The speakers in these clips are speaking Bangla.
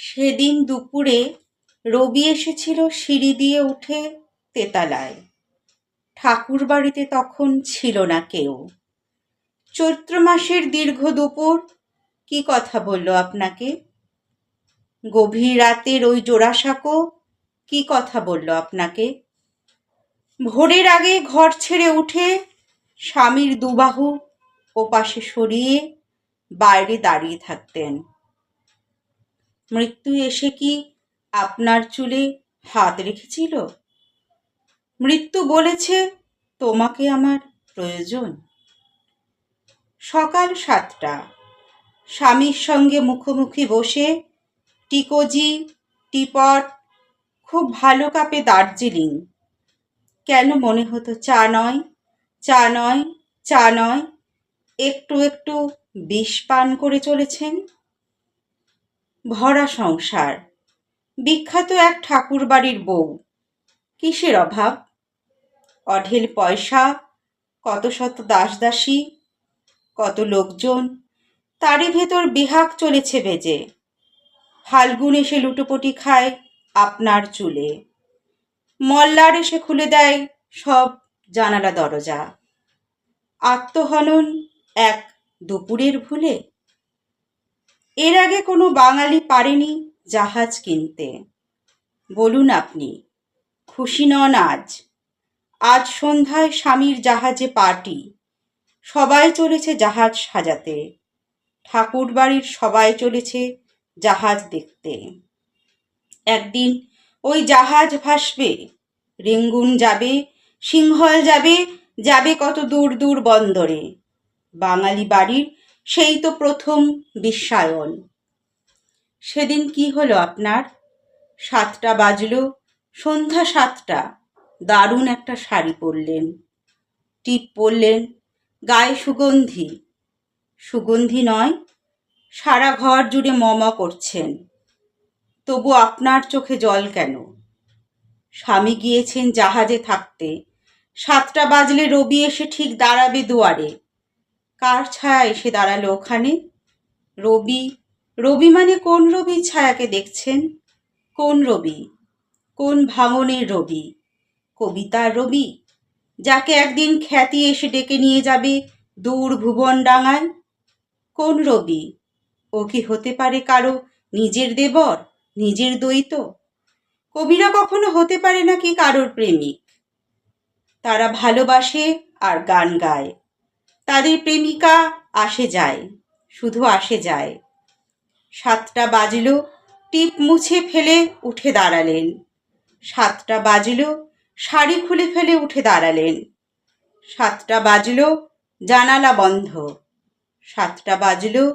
সেদিন দুপুরে রবি এসেছিল সিঁড়ি দিয়ে উঠে তেতালায়। ঠাকুর বাড়িতে তখন ছিল না কেউ। চৈত্র মাসের দীর্ঘ দুপুর, কি কথা বলল আপনাকে? গভীর রাতের ওই জোড়াসাঁকো, কি কথা বলল আপনাকে? ভোরের আগে ঘর ছেড়ে উঠে স্বামীর দুবাহু ওপাশে সরিয়ে বাইরে দাঁড়িয়ে থাকতেন। মৃত্যু এসে কি আপনার চুলে হাত রেখেছিল? মৃত্যু বলেছে, তোমাকে আমার প্রয়োজন। সকাল সাতটা। স্বামীর সঙ্গে মুখোমুখি বসে টিকোজি, টিপট, খুব ভালো কাপে দার্জিলিং। কেন মনে হতো, চা নয় চা নয় চা নয়। একটু একটু বিষ পান করে চলেছেন। ভরা সংসার। বিখ্যাত এক ঠাকুর বাড়ির বউ। কিসের অভাব? অঢেল পয়সা, কত শত দাসদাসী, কত লোকজন, তারই ভেতর বিহাক চলেছে বেজে। ফাল্গুন এসে লুটোপুটি খায় আপনার চুলে। মল্লার এসে খুলে দেয় সব জানালা দরজা। আত্মহনন এক দুপুরের ভুলে? এর আগে কোনো বাঙালি পারেনি জাহাজ কিনতে। বলুন আপনি, খুশি নন আজ। আজ সন্ধ্যায় স্বামীর জাহাজে পার্টি, সবাই চলেছে জাহাজ সাজাতে। ঠাকুর বাড়ির সবাই চলেছে জাহাজ দেখতে। একদিন ওই জাহাজ ভাসবে, রেঙ্গুন যাবে, সিংহল যাবে যাবে কত দূর দূর বন্দরে। বাঙালি বাড়ির সেই তো প্রথম বিশ্বায়ন। সেদিন কি হলো আপনার? সাতটা বাজলো, সন্ধ্যা সাতটা। দারুণ একটা শাড়ি পরলেন। টিপ পরলেন, গায়ে সুগন্ধি। সুগন্ধি নয়, সারা ঘর জুড়ে মমা করছেন। তবু আপনার চোখে জল কেন? স্বামী গিয়েছেন জাহাজে থাকতে। সাতটা বাজলে রবি এসে ঠিক দাঁড়াবে দুয়ারে। কার ছায়া এসে দাঁড়াল ওখানে? রবি রবি মানে কোন রবির ছায়াকে দেখছেন? কোন রবি? কোন ভাঙনের রবি? কবিতার রবি? যাকে একদিন খ্যাতি এসে ডেকে নিয়ে যাবে দূর ভুবন ডাঙায় কোন রবি? ও কি হতে পারে কারও নিজের দেবর, নিজের দ্বৈত? কবিরা কখনো হতে পারে নাকি কারোর প্রেমিক? তারা ভালোবাসে আর গান গায়। তাদের প্রেমিকা আসে যায়, শুধু আসে যায়। সাতটা বাজল, টিপ মুছে ফেলে উঠে দাঁড়ালেন। সাতটা বাজল, শাড়ি খুলে ফেলে উঠে দাঁড়ালেন। সাতটা বাজল, জানালা বন্ধ। সাতটা বাজল,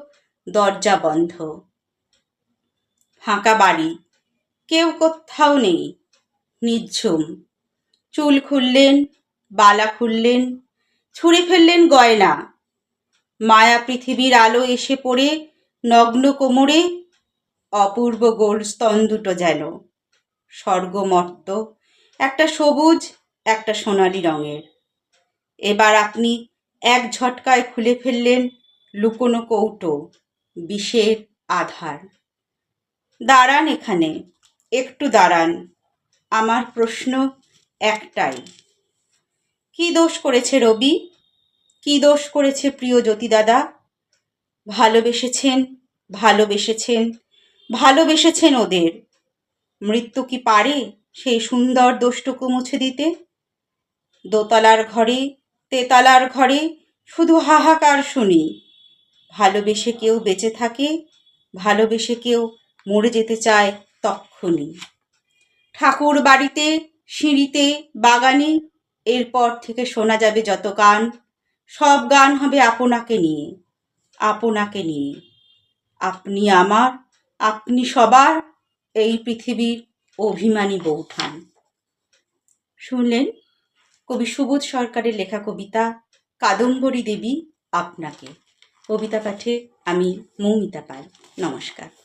দরজা বন্ধ। ফাঁকা বাড়ি, কেউ কোথাও নেই, নিঝুম। চুল খুললেন, বালা খুললেন ছুঁড়ে ফেললেন গয়না। মায়া পৃথিবীর আলো এসে পড়ে নগ্ন কোমরে, অপূর্ব গোল স্তন দুটো যেন। স্বর্গমর্ত, একটা সবুজ, একটা সোনালি রঙের। এবার আপনি এক ঝটকায় খুলে ফেললেন লুকোনো কৌটো, বিষের আধার। দাঁড়ান এখানে, একটু দাঁড়ান। আমার প্রশ্ন একটাই। কি দোষ করেছে রবি? কি দোষ করেছে প্রিয় জ্যোতি দাদা ভালোবেসেছেন ভালোবেসেছেন ভালোবেসেছেন ওদের। মৃত্যু কি পারে সেই সুন্দর দোষটুকু মুছে দিতে? দোতলার ঘরে, তেতলার ঘরে শুধু হাহাকার শুনি। ভালোবেসে কেউ বেঁচে থাকে, ভালোবেসে কেউ মরে যেতে চায় তক্ষুনি। ঠাকুর বাড়িতে সিঁড়িতে, বাগানে এরপর থেকে শোনা যাবে যত গান, সব গান হবে আপনাকে নিয়ে আপনাকে নিয়ে। আপনি আমার, আপনি সবার এই পৃথিবীর অভিমানী বৌঠান। শুনলেন কবি সুবোধ সরকারের লেখা কবিতা, কাদম্বরী দেবী আপনাকে। কবিতা পাঠে আমি মৌমিতা পাল। নমস্কার।